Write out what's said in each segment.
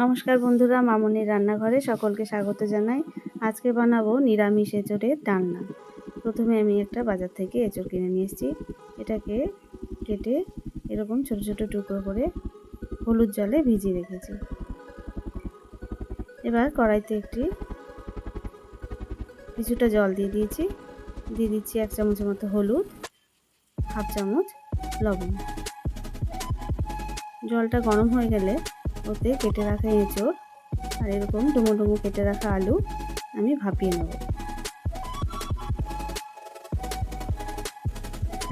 নমস্কার বন্ধুরা, মামনির রান্নাঘরে সকলকে স্বাগত জানাই। আজকে বানাবো নিরামিষ এঁচড়ের ডালনা। প্রথমে আমি একটা বাজার থেকে এঁচড় কিনে নিয়ে এসেছি। এটাকে কেটে এরকম ছোট ছোট টুকরো করে হলুদ জলে ভিজিয়ে রেখেছি। এবার কড়াইতে একটি কিছুটা জল দিয়ে দিয়েছি। দিয়ে দিচ্ছি এক চামচের মতো হলুদ, হাফ চামচ লবণ। জলটা গরম হয়ে গেলে ওতে কেটে রাখা এঁচড় আর এরকম ডুমো ডুমো কেটে রাখা আলু আমি ভাপিয়ে নেব।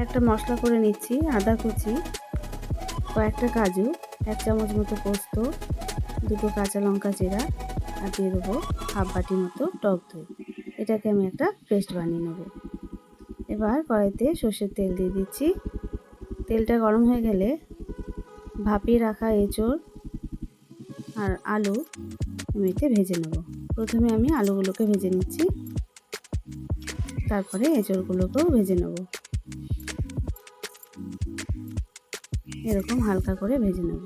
একটা মশলা করে নিচ্ছি, আদা কুচি, কয়েকটা কাজু, এক চামচ মতো পোস্ত, দুটো কাঁচা লঙ্কা চেরা আর দিয়ে দেবো হাফ বাটি মতো টক দই। এটাকে আমি একটা পেস্ট বানিয়ে নেব। এবার কড়াইতে সর্ষের তেল দিয়ে দিচ্ছি। তেলটা গরম হয়ে গেলে ভাপিয়ে রাখা এঁচড় আর আলু আমি এতে ভেজে নেব। প্রথমে আমি আলুগুলোকে ভেজে নিচ্ছি। তারপরে এঁচড়গুলোকেও ভেজে নেব। এরকম হালকা করে ভেজে নেব।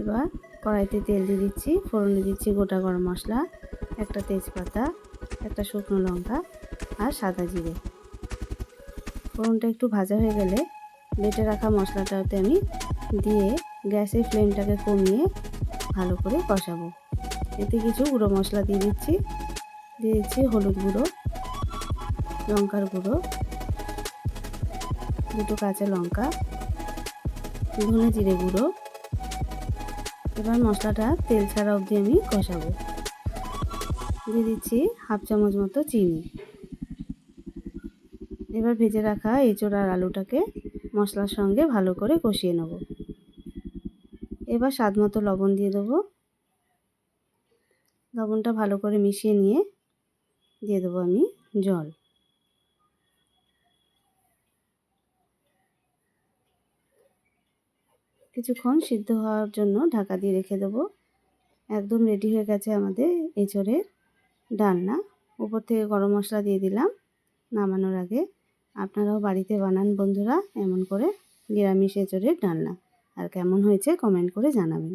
এবার কড়াইতে তেল দিয়ে দিচ্ছি, ফোড়নে দিচ্ছি গোটা গরম মশলা, একটা তেজপাতা, একটা শুকনো লঙ্কা আর সাদা জিরে। ফোড়নটা একটু ভাজা হয়ে গেলে বেটে রাখা মশলাটাতে আমি দিয়ে গ্যাসের ফ্লেমটাকে কমিয়ে ভালো করে কষাবো। এতে কিছু গুঁড়ো মশলা দিয়ে দিচ্ছি। দিয়ে দিচ্ছি হলুদ গুঁড়ো, লঙ্কার গুঁড়ো, দুটো কাঁচা লঙ্কা, ধনে জিরে গুঁড়ো। এবার মশলাটা তেল ছাড়া অবধি আমি কষাবো। দিয়ে দিচ্ছি হাফ চামচ মতো চিনি। এবার ভেজে রাখা এঁচোড় আর আলুটাকে মশলার সঙ্গে ভালো করে কষিয়ে নেব। এবার স্বাদ মতো লবণ দিয়ে দেবো। লবণটা ভালো করে মিশিয়ে নিয়ে দিয়ে দেবো আমি জল। কিছুক্ষণ সিদ্ধ হওয়ার জন্য ঢাকা দিয়ে রেখে দেবো। একদম রেডি হয়ে গেছে আমাদের এঁচড়ের ডালনা। উপর থেকে গরম মশলা দিয়ে দিলাম নামানোর আগে। আপনারাও বাড়িতে বানান বন্ধুরা, এমন করে নিরামিষ এঁচড়ের ডালনা। আর কেমন হয়েছে কমেন্ট করে জানাবেন।